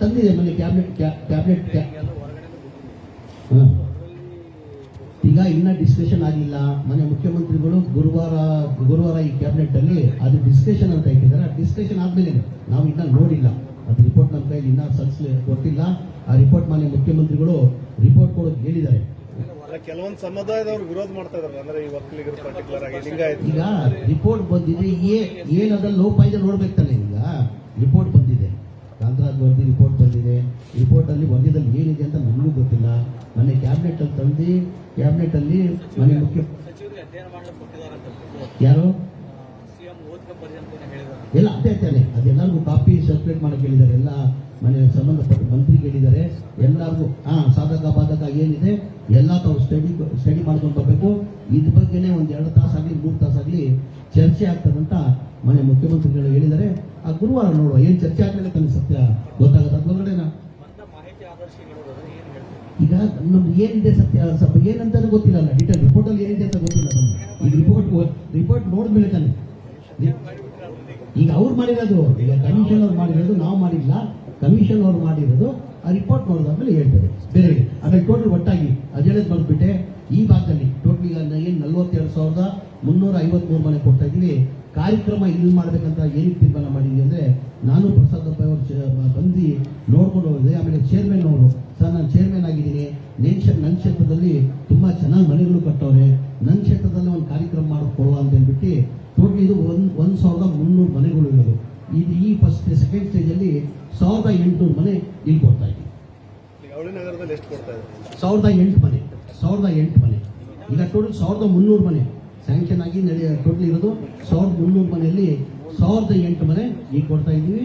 ತಂದಿದೆ ಮೊನ್ನೆ cabinet tablet ಹಾಂ. ಈಗ ಇನ್ನ ಡಿಸ್ಕಷನ್ ಆಗಿಲ್ಲ. ಮನೆ ಮುಖ್ಯಮಂತ್ರಿಗಳು ಗುರುವಾರ ಗುರುವಾರ ಈ ಕ್ಯಾಬಿನೆಟ್ ಅಲ್ಲಿ ಅದು ಡಿಸ್ಕಷನ್ ಅಂತ ಇಟ್ಟಿದ್ದಾರೆ. ಡಿಸ್ಕಷನ್ ಆದ್ಮೇಲೆ ನಾವು ಇನ್ನ ನೋಡಿಲ್ಲ. ಅದು ರಿಪೋರ್ಟ್ ನಮ್ಮ ಕೈಯಲ್ಲಿ ಇನ್ನ ಸಲ್ಸ್ ಕೊಟ್ಟಿಲ್ಲ. ಆ ರಿಪೋರ್ಟ್ ಮನೆ ಮುಖ್ಯಮಂತ್ರಿಗಳು ರಿಪೋರ್ಟ್ ಕೊಡೋದು ಹೇಳಿದ್ದಾರೆ. ಕೆಲವೊಂದು ಸಮುದಾಯದವರು ವಿರೋಧ ಮಾಡ್ತಾ ಇದಾರೆ. ಅಂದ್ರೆ ಈ ಒಕ್ಕಲಿಗರು ಪರ್ಟಿಕ್ಯುಲರ್ ಆಗಿ ಲಿಂಗಾಯತ್ ಈಗ ರಿಪೋರ್ಟ್ ಬಂದಿದೆ. ಏನ್ ಲೋಪ ಇದೆ ನೋಡ್ಬೇಕು ತಾನೆ ಈಗ. ರಿಪೋರ್ಟ್ ಬಂದಿದೆ ವರದಿ ರಿಪೋರ್ಟ್ ಬಂದಿದೆ ರಿಪೋರ್ಟಲ್ಲಿ ವರದಿದಲ್ಲಿ ಏನಿದೆ ಅಂತ ನನಗೂ ಗೊತ್ತಿಲ್ಲ. ಮೊನ್ನೆ ಕ್ಯಾಬಿನೆಟಲ್ಲಿ ತಂದು ಕ್ಯಾಬಿನೆಟಲ್ಲಿ ಮನೆ ಮುಖ್ಯ ಯಾರು? ಎಲ್ಲ ಅದೇ ತಾನೆ ಅದೆಲ್ಲರಿಗೂ ಕಾಪಿ ಸರ್ಕ್ಯುಲೇಟ್ ಮಾಡಕ್ಕೆ ಹೇಳಿದ್ದಾರೆ. ಎಲ್ಲ ಮನೆ ಸಂಬಂಧಪಟ್ಟ ಮಂತ್ರಿಗೆ ಹೇಳಿದ್ದಾರೆ. ಎಲ್ಲರಿಗೂ ಹಾ ಸಾಧಕ ಬಾಧಕ ಏನಿದೆ ಎಲ್ಲ ತಾವು ಸ್ಟಡಿ ಸ್ಟಡಿ ಮಾಡ್ಕೊಂಡು ಬರಬೇಕು. ಇದ್ರ ಬಗ್ಗೆನೇ ಒಂದು ಎರಡು ತಾಸಾಗಲಿ ಮೂರು ತಾಸಾಗಲಿ ಚರ್ಚೆ ಆಗ್ತದಂತ ಮನೆ ಮುಖ್ಯಮಂತ್ರಿಗಳು ಹೇಳಿದರೆ ಆ ಗುರುವಾರ ನೋಡುವ. ಏನ್ ಚರ್ಚೆ ಆದ್ಮೇಲೆ ತನ್ನ ಸತ್ಯ ಗೊತ್ತಾಗುತ್ತೆ? ಈಗ ನಮ್ದು ಏನಿದೆ ಸತ್ಯ ಏನಂತ ಗೊತ್ತಿಲ್ಲ ಡಿಟೇಲ್ ರಿಪೋರ್ಟ್ ಅಲ್ಲಿ ಏನಿದೆ ಅಂತ ಗೊತ್ತಿಲ್ಲ ನಮ್ಗೆ ಈಗ ರಿಪೋರ್ಟ್ ರಿಪೋರ್ಟ್ ನೋಡಿದ್ಮೇಲೆ ತಾನೆ. ಈಗ ಅವ್ರು ಮಾಡಿರೋದು. ಈಗ ಕಮಿಷನ್ ಅವ್ರು ಮಾಡಿರೋದು, ನಾವು ಮಾಡಿಲ್ಲ. ಕಮಿಷನ್ ಅವ್ರು ಮಾಡಿರೋದು, ಆ ರಿಪೋರ್ಟ್ ನೋಡಿದಾದ್ಮೇಲೆ ಹೇಳ್ತಾರೆ. ಬೇರೆ ಆಮೇಲೆ ಟೋಟಲ್ ಒಟ್ಟಾಗಿ ಅದು ಹೇಳೋದು ಬಂದ್ಬಿಟ್ಟೆ. ಈ ಭಾಗದಲ್ಲಿ ಟೋಟಲ್ ಈಗ ಏನು ನಲ್ವತ್ತೆರಡು ಸಾವಿರದ ಮುನ್ನೂರ ಐವತ್ಮೂರು ಮನೆ ಕೊಡ್ತಾ ಇದ್ದೀವಿ. ಕಾರ್ಯಕ್ರಮ ಇಲ್ಲಿ ಮಾಡ್ಬೇಕಂತ ಏನಕ್ಕೆ ತೀರ್ಮಾನ ಮಾಡಿದ್ವಿ ಅಂದ್ರೆ ನಾನು ಪ್ರಸಾದಪ್ಪ ಅಪ್ಪ ಅವರು ಬಂದು ನೋಡ್ಕೊಂಡು ಹೋಗಿದೆ ಆಮೇಲೆ ಚೇರ್ಮನ್ ಅವರು ಸರ್ ನಾನು ಚೇರ್ಮನ್ ಆಗಿದ್ದೀನಿ. ನೇಕ್ಷ ಕ್ಷೇ- ನನ್ನ ಕ್ಷೇತ್ರದಲ್ಲಿ ತುಂಬಾ ಚೆನ್ನಾಗಿ ಮನೆಗಳು ಕಟ್ಟವ್ರೆ. ನನ್ನ ಕ್ಷೇತ್ರದಲ್ಲಿ ಒಂದು ಕಾರ್ಯಕ್ರಮ ಮಾಡಿಕೊಡುವ ಅಂತ ಹೇಳ್ಬಿಟ್ಟು ಟೋಟಲ್ ಇದು ಒಂದು ಒಂದು ಸಾವಿರದ ಮುನ್ನೂರು ಮನೆಗಳು ಇರೋದು. ಇದು ಈ ಫಸ್ಟ್ ಸೆಕೆಂಡ್ ಸ್ಟೇಜ್ ಅಲ್ಲಿ ಸಾವಿರದ ಎಂಟುನೂರು ಮನೆ ಇಲ್ಲಿ ಕೊಡ್ತಾ ಇದ್ದೀವಿ. ಸಾವಿರದ ಎಂಟು ಮನೆ ಸಾವಿರದ ಎಂಟು ಮನೆ. ಈಗ ಟೋಟಲ್ ಸಾವಿರದ ಮುನ್ನೂರು ಮನೆ. ಸ್ಯಾಂಕ್ಷನ್ ಆಗಿ ನಡೆಯ ಟೋಟಲ್ ಇರೋದು ಸಾವಿರದ ಮುನ್ನೂರು ಮನೆಯಲ್ಲಿ ಸಾವಿರದ ಎಂಟು ಮನೆ ಈಗ ಕೊಡ್ತಾ ಇದ್ದೀವಿ.